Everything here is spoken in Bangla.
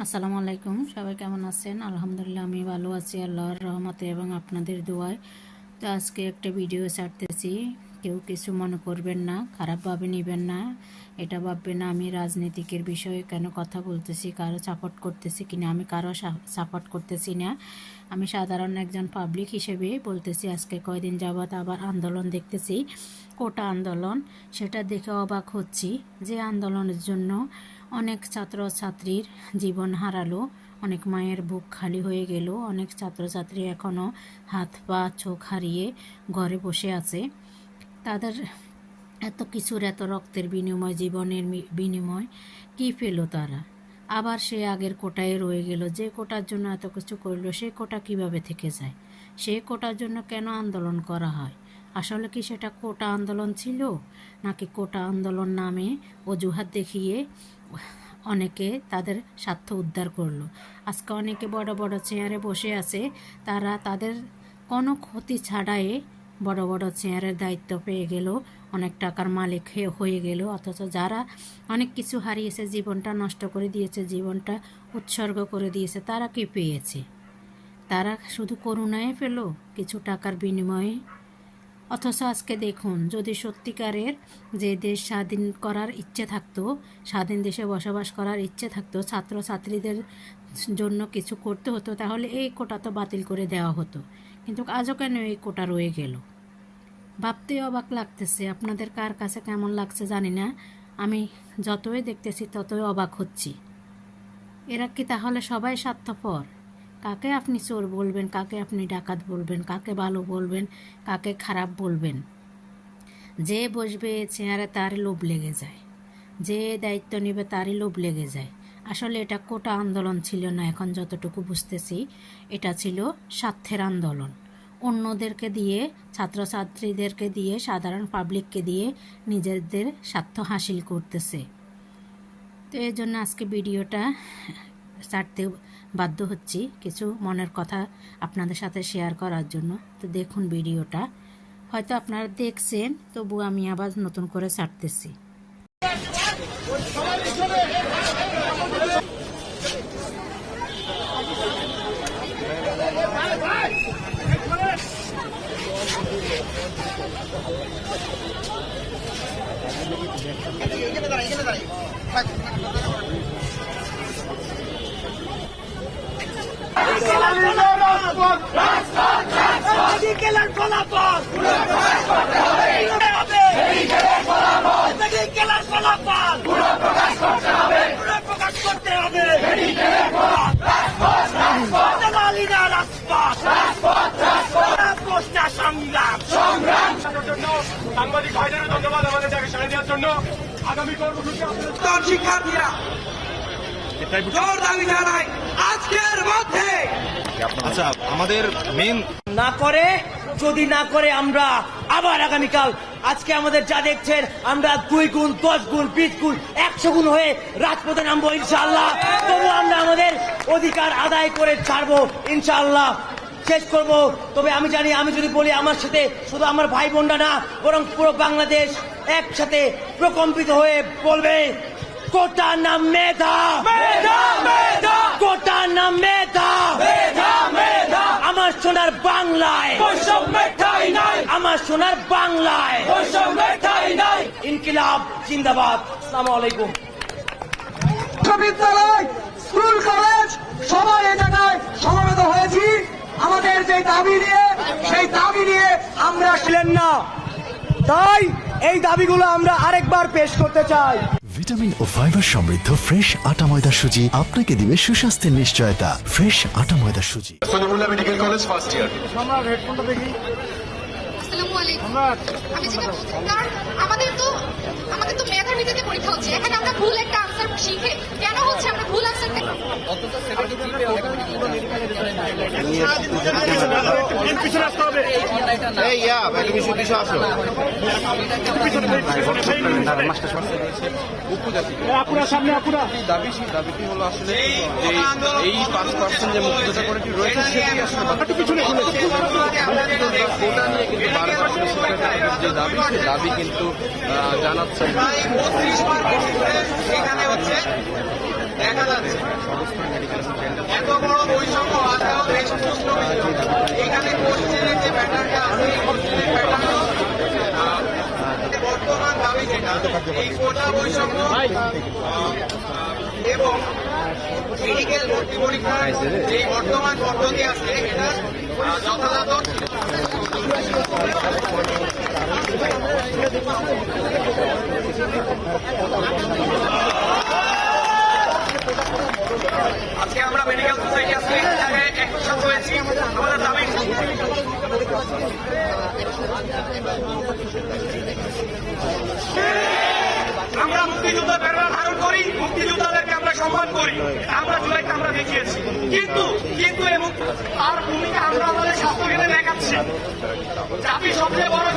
আসসালামু আলাইকুম। সবাই কেমন আছেন? আলহামদুলিল্লাহ, আমি ভালো আছি। আল্লাহর রহমতে এবং আপনাদের দোয়ায়। তো আজকে একটা ভিডিও ছাড়তেছি। কেউ কিছু মনে করবেন না খারাপভাবে নেবেন না। এটা ভাববেন না আমি রাজনীতিকের বিষয়ে কেন কথা বলতেছি, কারও সাপোর্ট করতেছি কিনা, আমি কারও সাপোর্ট করতেছি না। আমি সাধারণ একজন পাবলিক হিসেবে বলতেছি, আজকে কয়দিন যাবৎ আবার আন্দোলন দেখতেছি, কোটা আন্দোলন। সেটা দেখে অবাক হচ্ছি যে আন্দোলনের জন্য অনেক ছাত্রছাত্রীর জীবন হারালো, অনেক মায়ের বুক খালি হয়ে গেল, অনেক ছাত্রছাত্রী এখনও হাত পা চোখ হারিয়ে ঘরে বসে আছে। তাদের এত কিছুর এত রক্তের বিনিময়, জীবনের বিনিময়, কী পেল তারা? আবার সে আগের কোটায় রয়ে গেল, যে কোটার জন্য এত কিছু করল, সে কোটা কীভাবে থেকে যায়? সে কোটার জন্য কেন আন্দোলন করা হয়? আসলে কি সেটা কোটা আন্দোলন ছিল? নাকি কোটা আন্দোলন নামে অজুহাত দেখিয়ে অনেকে তাদের স্বার্থ উদ্ধার করল? আজকে অনেকে বড় বড় চেয়ারে বসে আছে। তারা তাদের কোনো ক্ষতি ছাড়াই বড় বড় চেয়ারের দায়িত্ব পেয়ে গেল। অনেক টাকার মালিক হয়ে- গেল। অথচ যারা অনেক কিছু হারিয়েছে, জীবনটা নষ্ট করে দিয়েছে, জীবনটা উৎসর্গ করে দিয়েছে, তারা কি পেয়েছে? তারা শুধু করুণায় পেল? কিছু টাকার বিনিময়ে অথচ আজকে দেখুন, যদি সত্যিকারের যে দেশ স্বাধীন করার ইচ্ছে থাকতো, স্বাধীন দেশে বসবাস করার ইচ্ছে থাকতো, ছাত্রছাত্রীদের জন্য কিছু করতে হতো, তাহলে এই কোটা তো বাতিল করে দেওয়া হতো। কিন্তু আজও কেন এই কোটা রয়ে গেল? ভাবতে অবাক লাগতেছে, আপনাদের কার কাছে কেমন লাগছে জানি না। আমি যতই দেখতেছি ততই অবাক হচ্ছি। এরা কি তাহলে সবাই স্বার্থপর? কাকে আপনি চোর বলবেন, কাকে আপনি ডাকাত বলবেন, কাকে ভালো বলবেন, কাকে খারাপ বলবেন? যে বসবে চেয়ারে তারই লোভ লেগে যায়, যে দায়িত্ব নেবে তারই লোভ লেগে যায়। আসলে এটা কোটা আন্দোলন ছিল না, এখন যতটুকু বুঝতেছি, এটা ছিল স্বার্থের আন্দোলন। অন্যদেরকে দিয়ে, ছাত্রছাত্রীদেরকে দিয়ে, সাধারণ পাবলিককে দিয়ে নিজেদের স্বার্থ হাসিল করতেছে। তো এই জন্য আজকে ভিডিওটা ছাড়তে বাধ্য হচ্ছি। কিছু মনের কথা আপনাদের সাথে শেয়ার করার জন্য। তো দেখুন ভিডিওটা। হয়তো আপনারা দেখছেন, তবু আমি আবার নতুন করে ছাড়তেছি। মেডিকেলের ফলাফল। মেডিকেলের ফলাফল। প্রকাশ করতে হবে। সাংবাদিক ভাইদেরও ধন্যবাদ আমাদের জায়গায় সাড়ে দেওয়ার জন্য। আগামী কর্মসূচি শিক্ষার্থীরা জোর দাবি জানাই আজকের মধ্যে। আচ্ছা আমাদের মেন না করে যদি না করে আমরা আবার আগামীকাল আজকে আমাদের যা দেখছেন আমরা দুই গুণ দশ গুণ বিশ গুণ একশো গুণ হয়ে রাজপথে নামবো ইনশাআল্লাহ। তবু আমরা আমাদের অধিকার আদায় করে ছাড়বো ইনশাআল্লাহ। শেষ করব। তবে আমি জানি আমি যদি বলি আমার সাথে শুধু আমার ভাই বোনরা না বরং পুরো বাংলাদেশ একসাথে প্রকম্পিত হয়ে বলবে কোটার নাম মেধা। কোটার নাম মেধা। আমার সোনার বাংলায়। আমার সোনার বাংলায়। ইনকিলাব জিন্দাবাদ। আসসালামু আলাইকুম। বিশ্ববিদ্যালয় স্কুল কলেজ সবাই এ জায়গায় সমবেত হয়েছি। আমাদের যে দাবি নিয়ে সেই দাবি নিয়ে আমরা ছিলেন না। তাই এই দাবিগুলো আমরা আরেকবার পেশ করতে চাই। ভিটামিন ও ফাইবার সমৃদ্ধ ফ্রেশ আটা ময়দা সুজি আপনাকে দিবে সুস্বাস্থ্যের নিশ্চয়তা। ফ্রেশ আটা ময়দা সুজি। Medical college first year. আসসালামু আলাইকুম। আমি যেটা আমাদের তো আমাদের তো মেধার ভিত্তিতে পরীক্ষা হচ্ছে। এখানে আমরা ভুল একটা আনসার শিখে কেন হচ্ছে আমরা ভুল আনসার ইয়া আপুরা সামনে আপুরা দাবি সেই দাবিটি হলো আসলে যে এই পাঁচ পার্সেন্ট যে মুক্তিযোদ্ধা কমিটি রয়েছে সেটি আসলে কোটা নিয়ে কিন্তু বারবার যে দাবি সেই দাবি কিন্তু জানাচ্ছেন এখানে হচ্ছে এত বড় বৈষম্য আসাও বেশ প্রশ্ন এখানে এই কোশ্চেনের প্যাটার্ন বর্তমান দাবি যেটা এই কোটা বৈষম্য এবং মেডিকেল ভর্তি পরীক্ষার যে বর্তমান পদ্ধতি আছে এটা যথাযথ আমরা মেডিকেল সোসাইটি আজকে এক জায়গায় একসাথ হয়েছি আমাদের দাবি আমরা মুক্তিযুদ্ধের প্রেরণা ধারণ করি মুক্তিযোদ্ধাদেরকে আমরা সম্মান করি, আমরা জুলাইতে আমরা দেখিয়েছি। কিন্তু কিন্তু এবং তার ভূমিকা আমরা আমাদের স্বাস্থ্য কেন্দ্রে দেখাচ্ছি। জাতি সবচেয়ে বড়